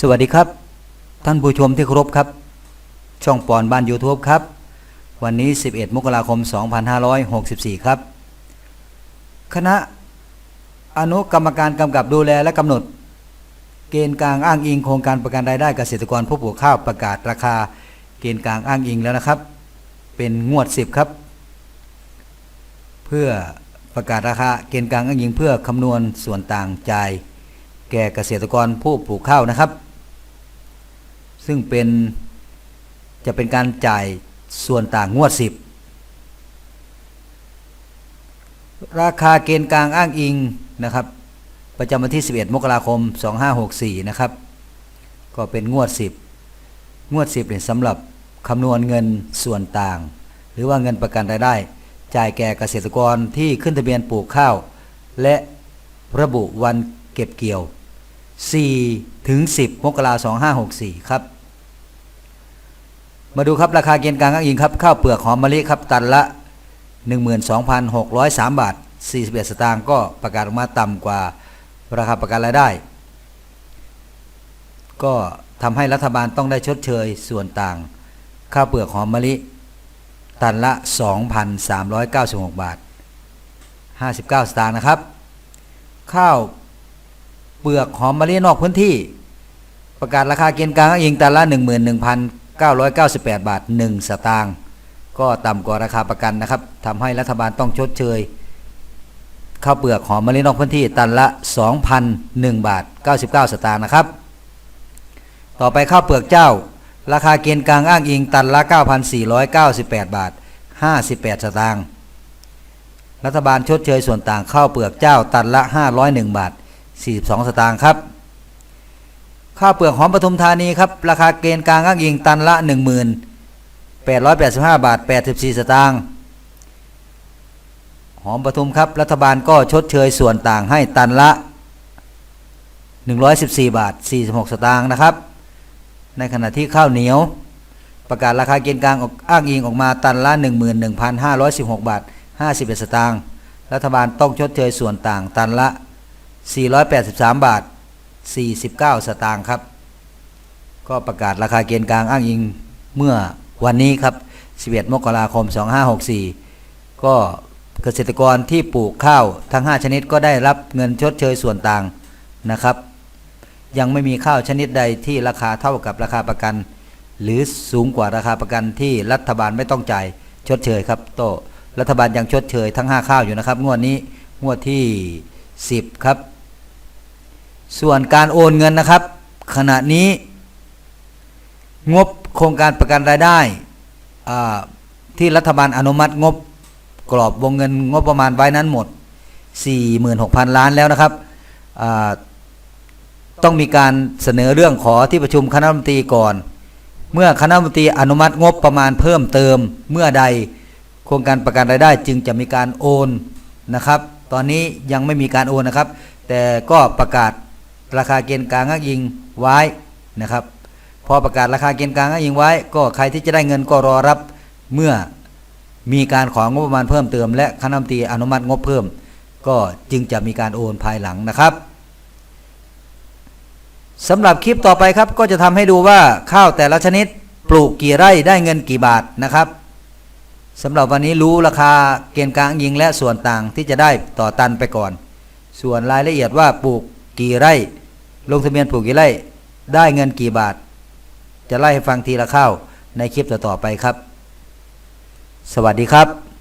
สวัสดีครับ ท่านผู้ชมที่เคารพครับ ช่องปอนบ้าน YouTube ครับ วันนี้ 11 มกราคม 2564 ครับ คณะอนุกรรมการกำกับดูแลและกำหนด เกณฑ์กลางอ้างอิงโครงการประกันรายได้เกษตรกรผู้ปลูกข้าวประกาศราคา เกณฑ์กลางอ้างอิงแล้วนะครับ เป็นงวด 10 ครับ เพื่อประกาศราคาเกณฑ์กลางอ้างอิงเพื่อคำนวณส่วนต่างจ่าย แก่เกษตรกรผู้ปลูกข้าวนะครับ ซึ่งเป็นจะเป็นการจ่ายส่วนต่างงวด 10 ราคาเกณฑ์กลางอ้างอิงนะครับ ประจำวันที่ 11 มกราคม 2564 นะครับ ก็เป็นงวด 10 งวด 10เนี่ยสำหรับคำนวณเงินส่วนต่าง หรือว่าเงินประกันรายได้ จ่ายแก่เกษตรกรที่ขึ้นทะเบียนปลูกข้าว และระบุวันเก็บเกี่ยว 4ถึง10มกราคม2564 ครับ มาดูครับราคาเกณฑ์กลางอ้างอิงครับข้าวเปลือกหอมมะลิครับตันละ 12,603 บาท 41 สตางค์ก็ประกาศออกมาต่ำกว่าราคาประกันรายได้ ก็ทำให้รัฐบาลต้องได้ชดเชยส่วนต่าง ข้าวเปลือกหอมมะลิ ตันละ 2,396 บาท 59 สตางค์นะครับ ข้าว เปลือกหอมมะลินอกพื้นที่ ประกาศราคาเกณฑ์กลางอ้างอิงตันละ 11,998 บาท 1 สตางค์ก็ต่ำกว่าราคาประกันนะครับทำให้รัฐบาลต้องชดเชยข้าวเปลือกหอมมะลินอกพื้นที่ตันละ 2,001 บาท 99 สตางค์นะครับ ต่อไปข้าวเปลือกเจ้า ราคาเกณฑ์กลางอ้างอิงตันละ 9,498 บาท 58 สตางค์รัฐบาลชดเชยส่วนต่างข้าวเปลือกเจ้าตันละ 501 บาท 42 สตางค์ครับ ข้าวเปลือกหอมปทุมธานีครับ ราคาเกณฑ์กลางอ้างอิงตันละ 1,885 บาท 84 สตางค์หอมปทุมครับ รัฐบาลก็ชดเชยส่วนต่างให้ตันละ 114 บาท 46 สตางค์นะครับ ในขณะที่ข้าวเหนียว ประกาศราคาเกณฑ์กลางออกอ้างอิงออกมาตันละ 11,516 บาท 51 สตางค์รัฐบาลต้องชดเชยส่วนต่างตันละ 483 บาท 49 สตางค์ครับ ก็ประกาศราคาเกณฑ์กลางอ้างอิงเมื่อวันนี้ครับ 11 มกราคม 2564 ก็เกษตรกรที่ปลูกข้าวทั้ง 5 ชนิดก็ได้รับเงินชดเชยส่วนต่างนะครับ ยังไม่มีข้าวชนิดใดที่ราคาเท่ากับราคาประกัน หรือสูงกว่าราคาประกันที่รัฐบาลไม่ต้องจ่ายชดเชยครับ โตรัฐบาลยังชดเชยทั้ง 5 ข้าวอยู่นะครับ งวดนี้งวดที่ 10 ครับ ส่วนการโอนเงินนะครับ ขณะนี้ งบโครงการประกันรายได้ที่รัฐบาลอนุมัติงบกรอบวงเงินงบประมาณไว้นั้นหมด 46,000 ล้านแล้วนะครับต้องมีการเสนอเรื่องขอที่ประชุมคณะรัฐมนตรีก่อน เมื่อคณะรัฐมนตรีอนุมัติงบประมาณเพิ่มเติมเมื่อใดโครงการประกันรายได้จึงจะมีการโอนนะครับ ตอนนี้ยังไม่มีการโอนนะครับ แต่ก็ประกาศ ราคาเกณฑ์กลางอ้างอิงไว้นะครับ พอประกาศราคาเกณฑ์กลางอ้างอิงไว้ ก็ใครที่จะได้เงินก็รอรับเมื่อมีการของงบประมาณเพิ่มเติม และคณะมนตรีอนุมัติงบเพิ่ม ก็จึงจะมีการโอนภายหลังนะครับสำหรับคลิปต่อไปครับก็จะทำให้ดูว่าข้าวแต่ละชนิดปลูกกี่ไร่ได้เงินกี่บาทนะครับสำหรับวันนี้รู้ราคาเกณฑ์กลางยิงและส่วนต่างที่จะได้ต่อตันไปก่อน ส่วนรายละเอียดว่าปลูกกี่ไร่ ลงทะเบียนปลูกกี่ไร่ได้เงินกี่บาท จะไล่ให้ฟังทีละข้าวในคลิปต่อๆไปครับ สวัสดีครับ